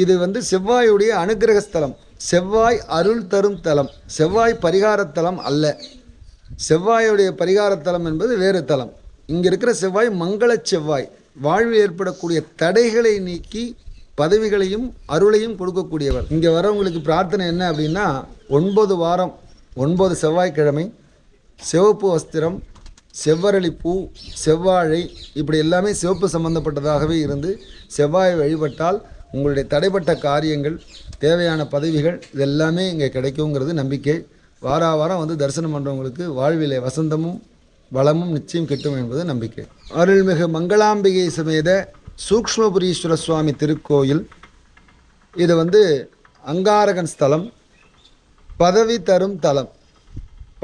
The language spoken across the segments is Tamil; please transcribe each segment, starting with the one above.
இது வந்து செவ்வாயுடைய அனுக்கிரக ஸ்தலம் செவ்வாய் அருள் தரும் தலம். செவ்வாய் பரிகாரத்தலம் அல்ல. செவ்வாயுடைய பரிகாரத்தலம் என்பது வேறு தலம். இங்கே இருக்கிற செவ்வாய் மங்கள செவ்வாய். வாழ்வில் ஏற்படக்கூடிய தடைகளை நீக்கி பதவிகளையும் அருளையும் கொடுக்கக்கூடியவர். இங்கே வரவங்களுக்கு பிரார்த்தனை என்ன அப்படின்னா ஒன்பது வாரம் ஒன்பது செவ்வாய்க்கிழமை சிவப்பு வஸ்திரம் செவ்வரளி பூ செவ்வாழை இப்படி எல்லாமே சிவப்பு சம்பந்தப்பட்டதாகவே இருந்து செவ்வாயை வழிபட்டால் உங்களுடைய தடைப்பட்ட காரியங்கள் தேவையான பதவிகள் இதெல்லாமே இங்கே கிடைக்குங்கிறது நம்பிக்கை. வார வாரம் வந்து தரிசனம் பண்ணுறவங்களுக்கு வாழ்விலை வசந்தமும் வளமும் நிச்சயம் கிட்டும் என்பது நம்பிக்கை. அருள்மிகு மங்களாம்பிகை சமேத சூக்ஷ்மபுரீஸ்வர சுவாமி திருக்கோயில். இது வந்து அங்காரகன் ஸ்தலம் பதவி தரும் தலம்.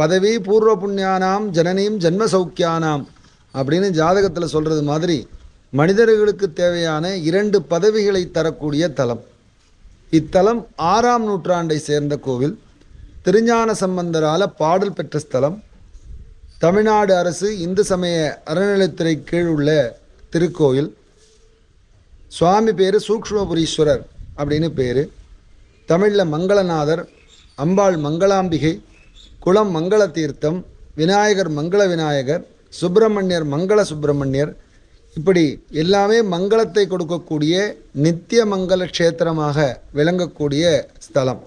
பதவி பூர்வ புண்ணியானாம் ஜனனியும் ஜன்ம சௌக்கியானாம் அப்படின்னு ஜாதகத்தில் சொல்கிறது மாதிரி மனிதர்களுக்கு தேவையான இரண்டு பதவிகளை தரக்கூடிய தலம். இத்தலம் ஆறாம் நூற்றாண்டை சேர்ந்த கோவில். திருஞான சம்பந்தரால பாடல் பெற்ற ஸ்தலம். தமிழ்நாடு அரசு இந்து சமய அறநிலைத்துறை கீழ் உள்ள திருக்கோயில் சுவாமி பேர் சூக்ஷ்மபுரீஸ்வரர் அப்படின்னு பேர். தமிழில் மங்களநாதர் அம்பாள் மங்களாம்பிகை குளம் மங்கள தீர்த்தம் விநாயகர் மங்கள விநாயகர் சுப்பிரமணியர் மங்கள சுப்பிரமணியர் இப்படி எல்லாமே மங்களத்தை கொடுக்கக்கூடிய நித்திய மங்கள க்ஷேத்திரமாக விளங்கக்கூடிய ஸ்தலம்.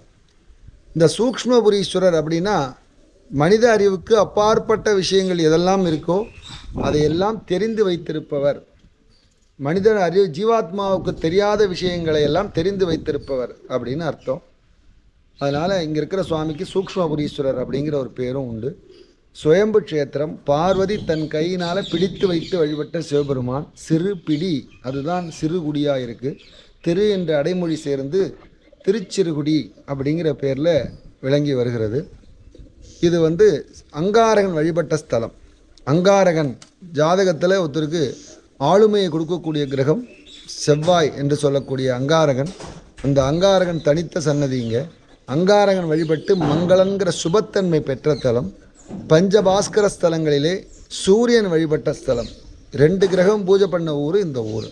இந்த சூக்ஷ்மபுரீஸ்வரர் அப்படின்னா மனித அறிவுக்கு அப்பாற்பட்ட விஷயங்கள் எதெல்லாம் இருக்கோ அதையெல்லாம் தெரிந்து வைத்திருப்பவர். மனிதன் அறிவு ஜீவாத்மாவுக்கு தெரியாத விஷயங்களை எல்லாம் தெரிந்து வைத்திருப்பவர் அப்படின்னு அர்த்தம். அதனால் இங்கே இருக்கிற சுவாமிக்கு சூக்ஷ்மபுரீஸ்வரர் அப்படிங்கிற ஒரு பேரும் உண்டு. சுயம்பு க்ஷேத்திரம் பார்வதி தன் கையினால் பிடித்து வைத்து வழிபட்ட சிவபெருமான். சிறு பிடி அதுதான் சிறுகுடியாக இருக்குது திரு என்ற அடைமொழி சேர்ந்து திருச்சிறுகுடி அப்படிங்கிற பேரில் விளங்கி வருகிறது. இது வந்து அங்காரகன் வழிபட்ட ஸ்தலம். அங்காரகன் ஜாதகத்தில் ஒருத்தருக்கு ஆளுமையை கொடுக்கக்கூடிய கிரகம் செவ்வாய் என்று சொல்லக்கூடிய அங்காரகன். அந்த அங்காரகன் தனித்த சன்னதிங்க அங்காரகன் வழிபட்டு மங்களங்கிற சுபத்தன்மை பெற்ற தலம். பஞ்சபாஸ்கர ஸ்தலங்களிலே சூரியன் வழிபட்ட ஸ்தலம். ரெண்டு கிரகம் பூஜை பண்ண ஊர் இந்த ஊர்.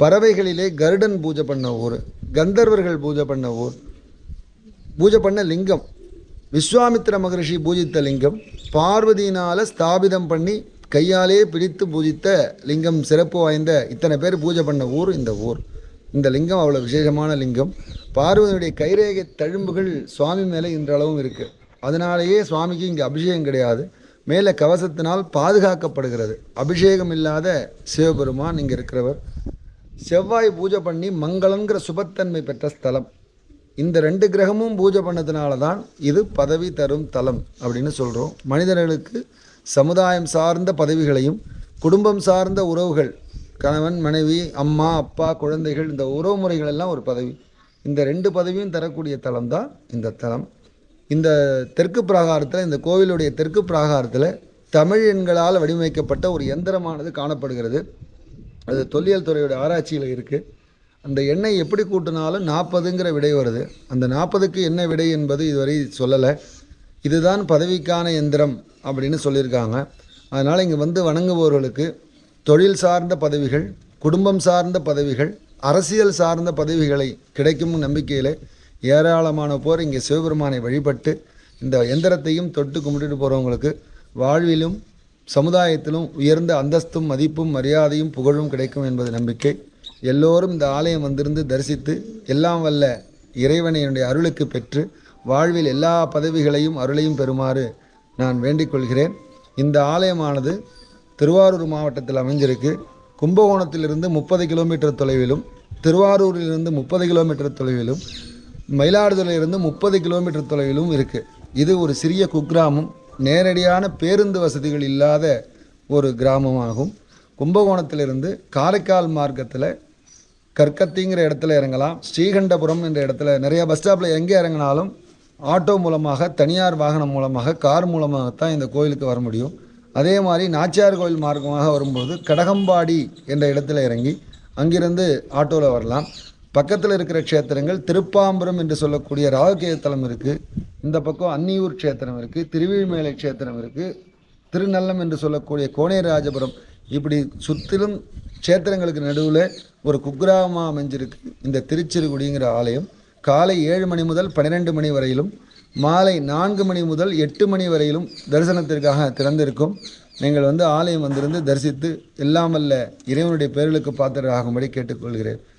பறவைகளிலே கருடன் பூஜை பண்ண ஊர். கந்தர்வர்கள் பூஜை பண்ண ஊர். பூஜை பண்ண லிங்கம். விஸ்வாமித்திர மகரிஷி பூஜித்த லிங்கம். பார்வதியினால் ஸ்தாபிதம் பண்ணி கையாலே பிடித்து பூஜித்த லிங்கம் சிறப்பு வாய்ந்த இத்தனை பேர் பூஜை பண்ண ஊர் இந்த ஊர். இந்த லிங்கம் அவ்வளோ விசேஷமான லிங்கம். பார்வதியுடைய கைரேகை தழும்புகள் சுவாமி மேலே இன்றளவும் இருக்குது அதனாலேயே சுவாமிக்கு இங்கே அபிஷேகம் கிடையாது. மேலே கவசத்தினால் பாதுகாக்கப்படுகிறது. அபிஷேகம் இல்லாத சிவபெருமான் இங்கே இருக்கிறவர். செவ்வாய் பூஜை பண்ணி மங்களங்கிற சுபத்தன்மை பெற்ற ஸ்தலம். இந்த ரெண்டு கிரகமும் பூஜை பண்ணதுனால தான் இது பதவி தரும் தலம் அப்படின்னு சொல்கிறோம் மனிதர்களுக்கு சமுதாயம் சார்ந்த பதவிகளையும் குடும்பம் சார்ந்த உறவுகள் கணவன் மனைவி அம்மா அப்பா குழந்தைகள் இந்த உறவு முறைகள் எல்லாம் ஒரு பதவி. இந்த ரெண்டு பதவியும் தரக்கூடிய தலம் தான் இந்த தலம். இந்த தெற்கு பிராகாரத்தில் இந்த கோவிலுடைய தெற்கு பிராகாரத்தில் தமிழ் எண்களால் வடிவமைக்கப்பட்ட ஒரு எந்திரமானது காணப்படுகிறது. அது தொல்லியல் துறையோட ஆராய்ச்சியில் இருக்குது அந்த எண்ணெய் எப்படி கூட்டினாலும் நாற்பதுங்கிற விடை வருது. அந்த நாற்பதுக்கு என்ன விடை என்பது இதுவரை சொல்லலை. இதுதான் பதவிக்கான எந்திரம் அப்படின்னு சொல்லியிருக்காங்க. அதனால் இங்கே வந்து வணங்குபவர்களுக்கு தொழில் சார்ந்த பதவிகள் குடும்பம் சார்ந்த பதவிகள் அரசியல் சார்ந்த பதவிகளை கிடைக்கும் நம்பிக்கையில் ஏராளமான போர் இங்கே சிவபெருமானை வழிபட்டு இந்த எந்திரத்தையும் தொட்டு கும்பிட்டுட்டு போகிறவங்களுக்கு வாழ்விலும் சமுதாயத்திலும் உயர்ந்த அந்தஸ்தும் மதிப்பும் மரியாதையும் புகழும் கிடைக்கும் என்பது நம்பிக்கை. எல்லோரும் இந்த ஆலயம் வந்திருந்து தரிசித்து எல்லாம் வல்ல இறைவனையினுடைய அருளுக்கு பெற்று வாழ்வில் எல்லா பதவிகளையும் அருளையும் பெறுமாறு நான் வேண்டிக் கொள்கிறேன். இந்த ஆலயமானது திருவாரூர் மாவட்டத்தில் அமைஞ்சிருக்கு. கும்பகோணத்திலிருந்து முப்பது கிலோமீட்டர் தொலைவிலும் திருவாரூரிலிருந்து முப்பது கிலோமீட்டர் தொலைவிலும் மயிலாடுதுறையிலிருந்து முப்பது கிலோமீட்டர் தொலைவிலும் இருக்குது இது ஒரு சிறிய குக்கிராமம். நேரடியான பேருந்து வசதிகள் இல்லாத ஒரு கிராமமாகும். கும்பகோணத்திலிருந்து காரைக்கால் மார்க்கத்தில் கற்கத்திங்கிற இடத்துல இறங்கலாம். ஸ்ரீகண்டபுரம் என்ற இடத்துல நிறைய பஸ் ஸ்டாப்பில் எங்கே இறங்கினாலும் ஆட்டோ மூலமாக தனியார் வாகனம் மூலமாக கார் மூலமாகத்தான் இந்த கோயிலுக்கு வர முடியும். அதே மாதிரி நாச்சியார் கோயில் மார்க்கமாக வரும்போது கடகம்பாடி என்ற இடத்துல இறங்கி அங்கிருந்து ஆட்டோவில் வரலாம். பக்கத்தில் இருக்கிற க்ஷேத்திரங்கள் திருப்பாம்புரம் என்று சொல்லக்கூடிய ராககேய தலம் இருக்குது இந்த பக்கம் அன்னியூர் க்ஷேத்திரம் இருக்குது திருவிழிமேலை க்ஷேத்திரம் இருக்குது திருநல்லம் என்று சொல்லக்கூடிய கோனேராஜபுரம் இப்படி சுற்றிலும் க்ஷேத்திரங்களுக்கு நடுவில் ஒரு குக்கிராமம் அமைஞ்சிருக்கு இந்த திருச்சிறுகுடிங்கிற ஆலயம். காலை ஏழு மணி முதல் பன்னிரெண்டு மணி வரையிலும் மாலை நான்கு மணி முதல் எட்டு மணி வரையிலும் தரிசனத்திற்காக திறந்திருக்கும். நீங்கள் வந்து ஆலயம் வந்திருந்து தரிசித்து இல்லாமல்ல இறைவனுடைய பேர்களுக்கு பாத்திரராகும்படி கேட்டுக்கொள்கிறேன்.